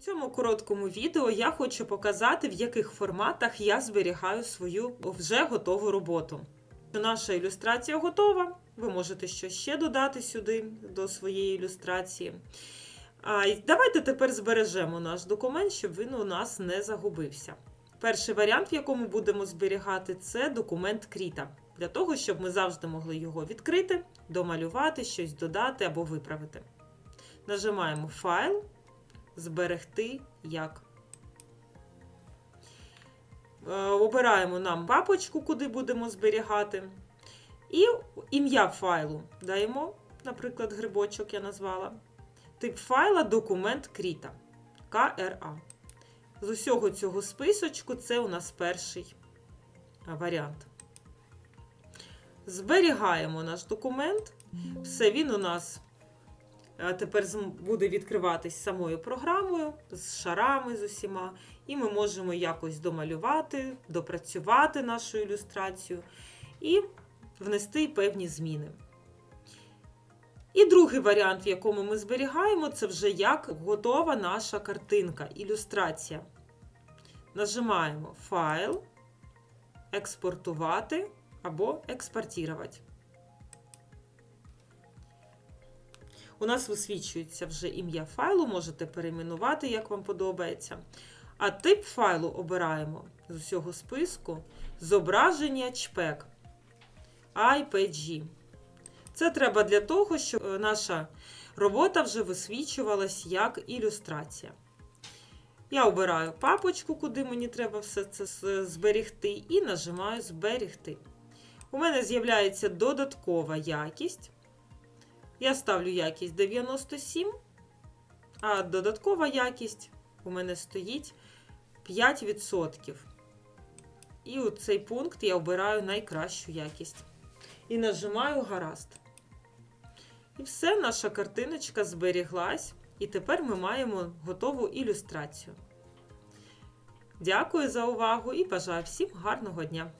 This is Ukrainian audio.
В цьому короткому відео я хочу показати, в яких форматах я зберігаю свою вже готову роботу. Наша ілюстрація готова. Ви можете щось ще додати сюди до своєї ілюстрації. А, давайте тепер збережемо наш документ, щоб він у нас не загубився. Перший варіант, в якому будемо зберігати, це документ Кріта. Для того, щоб ми завжди могли його відкрити, домалювати, щось додати або виправити. Нажимаємо Файл, Зберегти як. Е, Обираємо нам папочку, куди будемо зберігати. І ім'я файлу даємо, наприклад, грибочок я назвала. Тип файла документ Кріта. КРА. З усього цього списочку це у нас перший варіант. Зберігаємо наш документ. Все, він у нас тепер буде відкриватись самою програмою з шарами з усіма. І ми можемо якось домалювати, допрацювати нашу ілюстрацію і внести певні зміни. І другий варіант, в якому ми зберігаємо, це вже як готова наша картинка, ілюстрація. Нажимаємо Файл, Експортувати або експортувати. У нас висвічується вже ім'я файлу, можете перейменувати, як вам подобається. А тип файлу обираємо з усього списку зображення чпек IPG. Це треба для того, щоб е, наша робота вже висвічувалась як ілюстрація. Я обираю папочку, куди мені треба все це зберігти, і нажимаю Зберігти. У мене з'являється додаткова якість. Я ставлю якість 97, а додаткова якість у мене стоїть 5%. І у цей пункт я обираю найкращу якість. І нажимаю гаразд. І все, наша картиночка зберіглась. І тепер ми маємо готову ілюстрацію. Дякую за увагу і бажаю всім гарного дня!